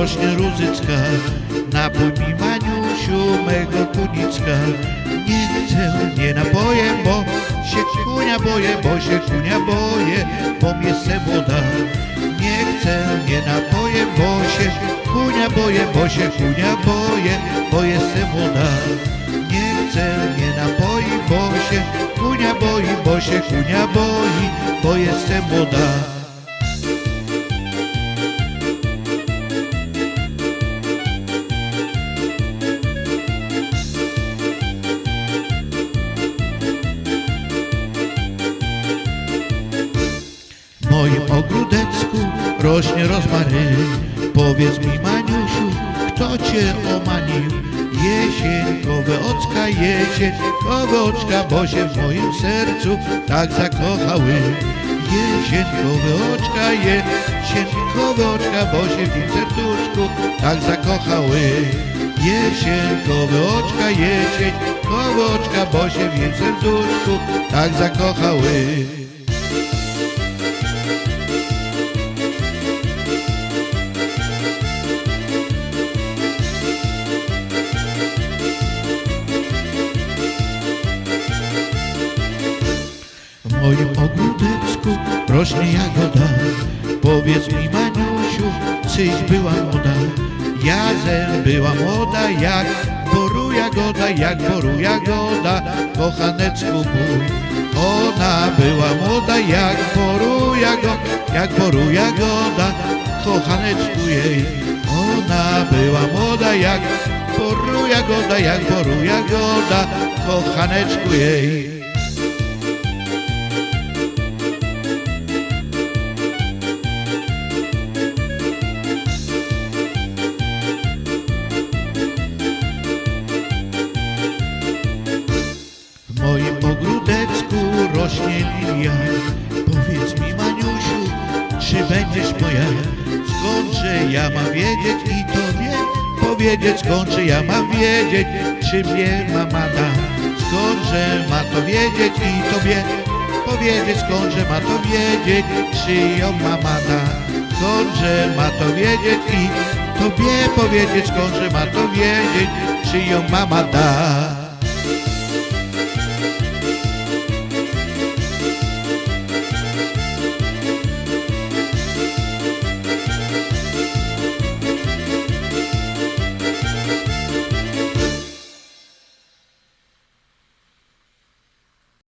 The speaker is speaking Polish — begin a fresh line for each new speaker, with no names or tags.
rośnie rózycka, napój mi Maniusiu mego kunicka. Nie chcę, nie napoję, bo się kunia boję, bo się kunia boję, bo mnie se woda. Nie chcę, nie napoję, bo się kunia boję, bo się kunia boję, bo jest se woda. Nie chcę, nie napoi, bo się kunia boi, bo się kunia boi, bo jestem młoda. Moim ogródecku rośnie rozmaryn. Powiedz mi, Maniusiu, kto cię omanił? Jesienkowe oczka, jesienkowe oczka, bo się w moim sercu tak zakochały. Jesienkowe oczka, jesienkowe oczka, bo się w tym serduszku tak zakochały. Jesienkowe oczka, jesienkowe oczka, bo się w tym serduszku tak zakochały. Moim ogródeczku rośnie jagoda. Powiedz mi, Maniusiu, czyś była młoda? Jazem była młoda, jak boru jagoda, jak boru jagoda, kochaneczku mój. Ona była młoda, jak boru jagoda, jak boru jagoda, kochaneczku jej. Ona była młoda, jak boru jagoda, jak boru jagoda, kochaneczku jej. W moim ogródeczku rośnie lilia. Powiedz mi, Maniusiu, czy będziesz moja? Skądże ja mam wiedzieć i tobie powiedzieć, skądże ja mam wiedzieć, czy mnie mama da? Skądże ma to wiedzieć i tobie powiedzieć, skądże ma to wiedzieć, czy ją mama da? Skądże ma to wiedzieć i tobie powiedzieć, skądże ma to wiedzieć, czy ją mama da?